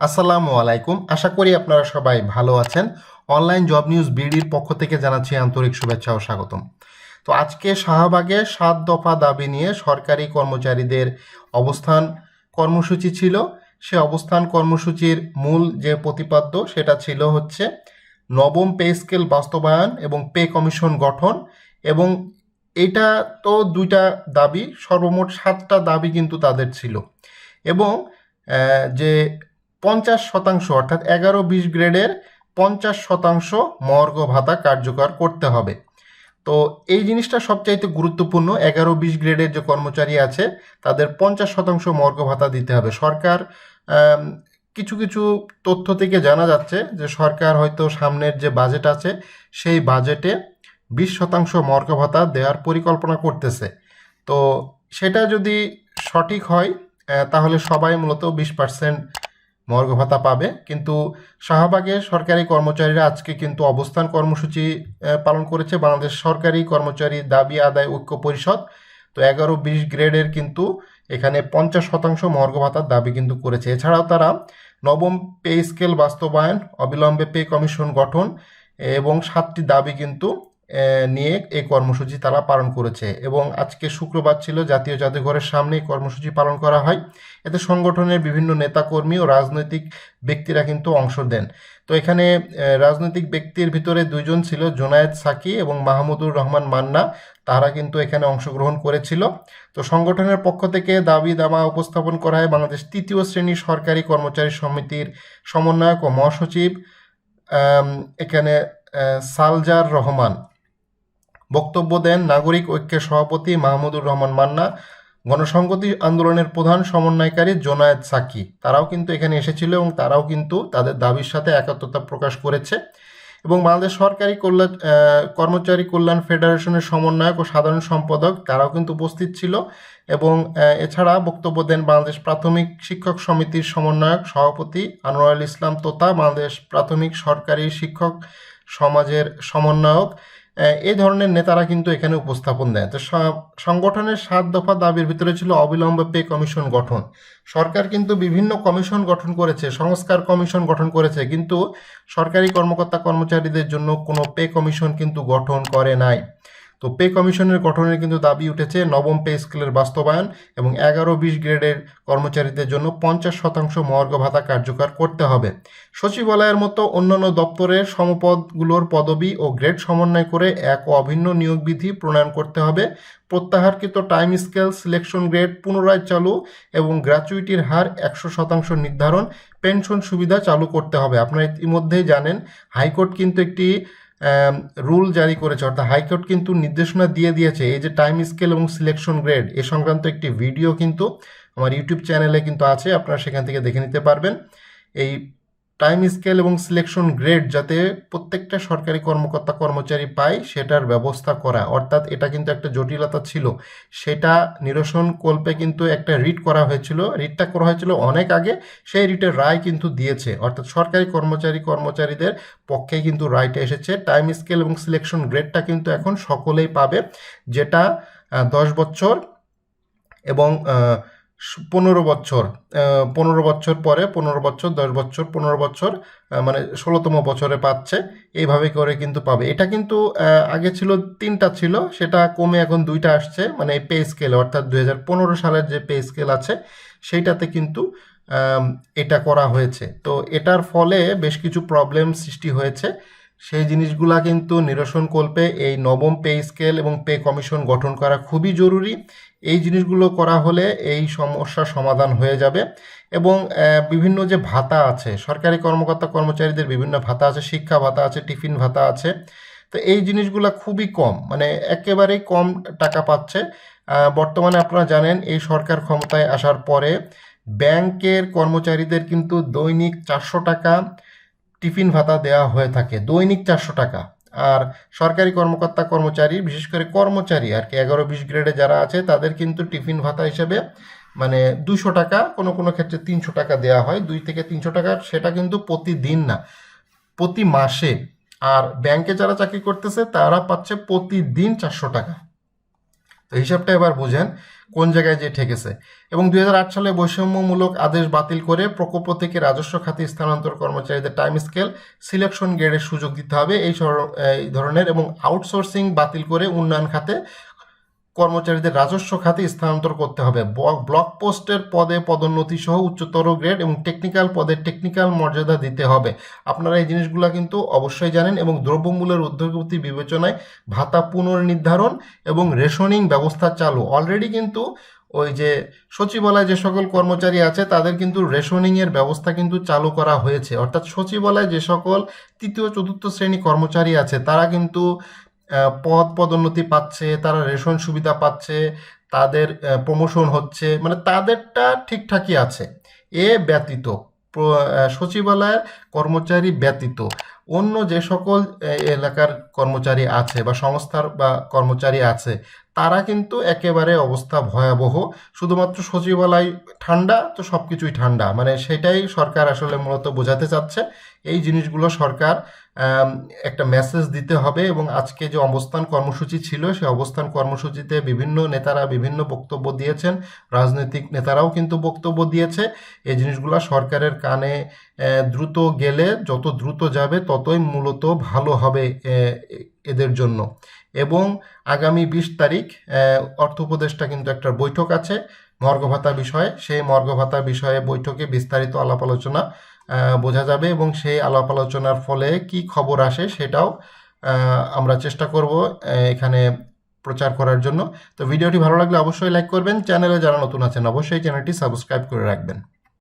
আসসালামু আলাইকুম। আশা করি আপনারা সবাই ভালো আছেন। অনলাইন জব নিউজ বিডির পক্ষ থেকে জানাচ্ছি আন্তরিক শুভেচ্ছা ও স্বাগতম। তো আজকে শাহবাগে সাত দফা দাবি নিয়ে সরকারি কর্মচারীদের অবস্থান কর্মসূচি ছিল। সে অবস্থান কর্মসূচির মূল যে প্রতিপাদ্য সেটা ছিল হচ্ছে নবম পে স্কেল বাস্তবায়ন এবং পে কমিশন গঠন এবং এটা তো দুইটা দাবি, সর্বমোট সাতটা দাবি কিন্তু তাদের ছিল। এবং যে পঞ্চাশ শতাংশ অর্থাৎ এগারো বিশ গ্রেডের পঞ্চাশ শতাংশ মর্গ ভাতা কার্যকর করতে হবে। তো এই জিনিসটা সবচাইতে গুরুত্বপূর্ণ, এগারো বিশ গ্রেডের যে কর্মচারী আছে, তাদের পঞ্চাশ শতাংশ মর্গ ভাতা দিতে হবে। সরকার কিছু কিছু তথ্য থেকে জানা যাচ্ছে যে সরকার হয়তো সামনের যে বাজেট আছে, সেই বাজেটে বিশ শতাংশ মর্গ ভাতা দেওয়ার পরিকল্পনা করতেছে। তো সেটা যদি সঠিক হয় তাহলে সবাই মূলত বিশ পার্সেন্ট মর্গ ভাতা পাবে। কিন্তু শাহবাগে সরকারি কর্মচারীরা আজকে কিন্তু অবস্থান কর্মসূচি পালন করেছে। বাংলাদেশ সরকারি কর্মচারী দাবি আদায় ঐক্য পরিষদ। তো এগারো বিশ গ্রেডের কিন্তু এখানে পঞ্চাশ শতাংশ মর্গ ভাতার দাবি কিন্তু করেছে। এছাড়াও তারা নবম পে স্কেল বাস্তবায়ন, অবিলম্বে পে কমিশন গঠন এবং সাতটি দাবি কিন্তু নিয়ে এই কর্মসূচি তারা পালন করেছে এবং আজকে শুক্রবার ছিল জাতীয় জাদুঘরের সামনে এই কর্মসূচি পালন করা হয়। এতে সংগঠনের বিভিন্ন নেতাকর্মী ও রাজনৈতিক ব্যক্তিরা কিন্তু অংশ দেন তো এখানে রাজনৈতিক ব্যক্তির ভিতরে দুইজন ছিল জোনায়েদ সাকি এবং মাহমুদুর রহমান মান্না। তারা কিন্তু এখানে অংশগ্রহণ করেছিল। তো সংগঠনের পক্ষ থেকে দাবি দামা উপস্থাপন করা হয় বাংলাদেশ তৃতীয় শ্রেণির সরকারি কর্মচারী সমিতির সমন্বয়ক ও মহাসচিব এখানে সালজার রহমান। বক্তব্য দেন নাগরিক ঐক্যের সভাপতি মাহমুদুর রহমান মান্না গণসংহতি আন্দোলনের প্রধান সমন্বয়কারী জোনায়েদ সাকি। তারাও কিন্তু এখানে এসেছিল এবং তারাও কিন্তু তাদের দাবির সাথে একাত্মতা প্রকাশ করেছে। এবং বাংলাদেশ সরকারি কল্যাণ কর্মচারী কল্যাণ ফেডারেশনের সমন্বয়ক ও সাধারণ সম্পাদক তারাও কিন্তু উপস্থিত ছিল এবং এছাড়া বক্তব্য দেন বাংলাদেশ প্রাথমিক শিক্ষক সমিতির সমন্বয়ক সভাপতি আনোয়ারুল ইসলাম তোতা, বাংলাদেশ প্রাথমিক সরকারি শিক্ষক সমাজের সমন্বয়ক এই ধরনের নেতারা কিন্তু এখানে উপস্থাপন দেয় তো সংগঠনের সাত দফা দাবির ভিতরে ছিল অবিলম্বে পে কমিশন গঠন। সরকার কিন্তু বিভিন্ন কমিশন গঠন করেছে, সংস্কার কমিশন গঠন করেছে, কিন্তু সরকারি কর্মকর্তা কর্মচারীদের জন্য কোনো পে কমিশন কিন্তু গঠন করে নাই। তো পে কমিশনের গঠনের কিন্তু দাবি উঠেছে নবম পে স্কেলের বাস্তবায়ন এবং এগারো বিশ গ্রেডের কর্মচারীদের জন্য পঞ্চাশ শতাংশ মর্গ ভাতা কার্যকর করতে হবে। সচিবালয়ের মতো অন্যান্য দপ্তরের সমপদগুলোর পদবি ও গ্রেড সমন্বয় করে এক অভিন্ন নিয়োগ বিধি প্রণয়ন করতে হবে। প্রত্যাহারকৃত টাইম স্কেল, সিলেকশন গ্রেড পুনরায় চালু এবং গ্র্যাচুইটির হার একশো শতাংশ নির্ধারণ, পেনশন সুবিধা চালু করতে হবে। আপনারা ইতিমধ্যেই জানেন, হাইকোর্ট কিন্তু একটি রুল জারি করেছে, অর্থাৎ হাইকোর্ট কিন্তু নির্দেশনা দিয়ে দিয়েছে, এই যে টাইম স্কেল এবং সিলেকশন গ্রেড এ সংক্রান্ত একটি ভিডিও কিন্তু আমার ইউটিউব চ্যানেলে কিন্তু আছে, আপনারা সেখান থেকে দেখে নিতে পারবেন। এই টাইম স্কেল এবং সিলেকশন গ্রেড যাতে প্রত্যেকটা সরকারি কর্মকর্তা, কর্মচারী পায়, সেটার ব্যবস্থা করা। অর্থাৎ এটা কিন্তু একটা জটিলতা ছিল। সেটা নিরসন কল্পে কিন্তু একটা রিট করা হয়েছিল। রিটটা করা হয়েছিল অনেক আগে। সেই রিটের রায় কিন্তু দিয়েছে। অর্থাৎ সরকারি কর্মচারী, কর্মচারীদের পক্ষে কিন্তু রায়টা এসেছে। টাইম স্কেল এবং সিলেকশন গ্রেডটা কিন্তু এখন সকলেই পাবে। যেটা দশ বছর এবং পনেরো বছর পনেরো বছর পরে, পনেরো বছর, দশ বছর, পনেরো বছর মানে ষোলোতম বছরে পাচ্ছে, এইভাবে করে কিন্তু পাবে। এটা কিন্তু আগে ছিল তিনটা ছিল, সেটা কমে এখন দুইটা আসছে মানে পে স্কেল, অর্থাৎ দুই হাজার পনেরো সালের যে পে স্কেল আছে, সেইটাতে কিন্তু এটা করা হয়েছে। তো এটার ফলে বেশ কিছু প্রবলেম সৃষ্টি হয়েছে। সেই জিনিসগুলা কিন্তু নিরসন কল্পে এই নবম পে স্কেল এবং পে কমিশন গঠন করা খুবই জরুরি। এই জিনিসগুলো করা হলে এই সমস্যার সমাধান হয়ে যাবে এবং বিভিন্ন যে ভাতা আছে, সরকারি কর্মকর্তা কর্মচারীদের বিভিন্ন ভাতা আছে, শিক্ষা ভাতা আছে, টিফিন ভাতা আছে, তো এই জিনিসগুলা খুবই কম মানে একেবারেই কম টাকা পাচ্ছে। বর্তমানে আপনারা জানেন এই সরকার ক্ষমতায় আসার পরে ব্যাংকের কর্মচারীদের কিন্তু দৈনিক চারশো টাকা টিফিন ভাতা দেওয়া হয়ে থাকে, দৈনিক চারশো টাকা। আর সরকারি কর্মকর্তা কর্মচারী, বিশেষ করে কর্মচারী, আর কি এগারো বিশ গ্রেডে যারা আছে, তাদের কিন্তু টিফিন ভাতা হিসেবে মানে দুশো টাকা, কোনো কোনো ক্ষেত্রে তিনশো টাকা দেওয়া হয়। দুই থেকে তিনশো টাকা, সেটা কিন্তু প্রতিদিন না, প্রতি মাসে। আর ব্যাংকে যারা চাকরি করতেছে, তারা পাচ্ছে প্রতিদিন চারশো টাকা। তো হিসাবটা এবার বুঝেন, কোন জায়গায় যে ঠেকেছে। এবং দুই হাজার আট সালে বৈষম্যমূলক আদেশ বাতিল করে প্রকল্প থেকে রাজস্ব খাতে স্থানান্তর কর্মচারীদের টাইম স্কেল সিলেকশন গ্রেডের সুযোগ দিতে হবে। এই ধরনের এবং আউটসোর্সিং বাতিল করে উন্নয়ন খাতে কর্মচারীদের রাজস্ব খাতে স্থানান্তর করতে হবে। ব্লক পোস্টের পদে পদোন্নতি সহ উচ্চতর গ্রেড এবং টেকনিক্যাল পদে টেকনিক্যাল মর্যাদা দিতে হবে। আপনারা এই জিনিসগুলো কিন্তু অবশ্যই জানেন এবং দ্রব্যমূল্যের ঊর্ধ্বগতি বিবেচনায় ভাতা পুনর্নির্ধারণ এবং রেশনিং ব্যবস্থা চালু। অলরেডি কিন্তু ওই যে সচিবালয়ে যে সকল কর্মচারী আছে, তাদের কিন্তু রেশনিং এর ব্যবস্থা কিন্তু চালু করা হয়েছে। অর্থাৎ সচিবালয়ে যে সকল তৃতীয়, চতুর্থ শ্রেণি কর্মচারী আছে, তারা কিন্তু পদ পদোন্নতি পাচ্ছে, তারা রেশন সুবিধা পাচ্ছে, তাদের প্রমোশন হচ্ছে মানে তাদেরটা ঠিকঠাকই আছে। এ ব্যতীত সচিবালয়ের কর্মচারী ব্যতীত, অন্য যে সকল এলাকার কর্মচারী আছে বা সংস্থার বা কর্মচারী আছে, তারা কিন্তু একেবারে অবস্থা ভয়াবহ। শুধুমাত্র সচিবালয় ঠান্ডা, তো সব কিছুই ঠান্ডা। মানে সেটাই সরকার আসলে মূলত বোঝাতে চাচ্ছে। এই জিনিসগুলো সরকার একটা মেসেজ দিতে হবে এবং আজকে যে অবস্থান কর্মসূচি ছিল সেই অবস্থান কর্মসূচিতে বিভিন্ন নেতারা বিভিন্ন বক্তব্য দিয়েছেন। রাজনৈতিক নেতারাও কিন্তু বক্তব্য দিয়েছে। এই জিনিসগুলো সরকারের কানে দ্রুত গেলে যত দ্রুত যাবে ততই মূলত ভালো হবে এদের জন্য। এবং আগামী বিশ তারিখ অর্থ উপদেষ্টা কিন্তু একটা বৈঠক আছে মর্গ ভাতা বিষয়ে। সেই মর্গ ভাতা বিষয়ে বৈঠকে বিস্তারিত আলাপ আলোচনা বোঝা যাবে এবং সেই আলাপ আলোচনার ফলে কি খবর আসে সেটাও আমরা চেষ্টা করব এখানে প্রচার করার জন্য। তো ভিডিওটি ভালো লাগলে অবশ্যই লাইক করবেন। চ্যানেলে যারা নতুন আছেন, অবশ্যই চ্যানেলটি সাবস্ক্রাইব করে রাখবেন।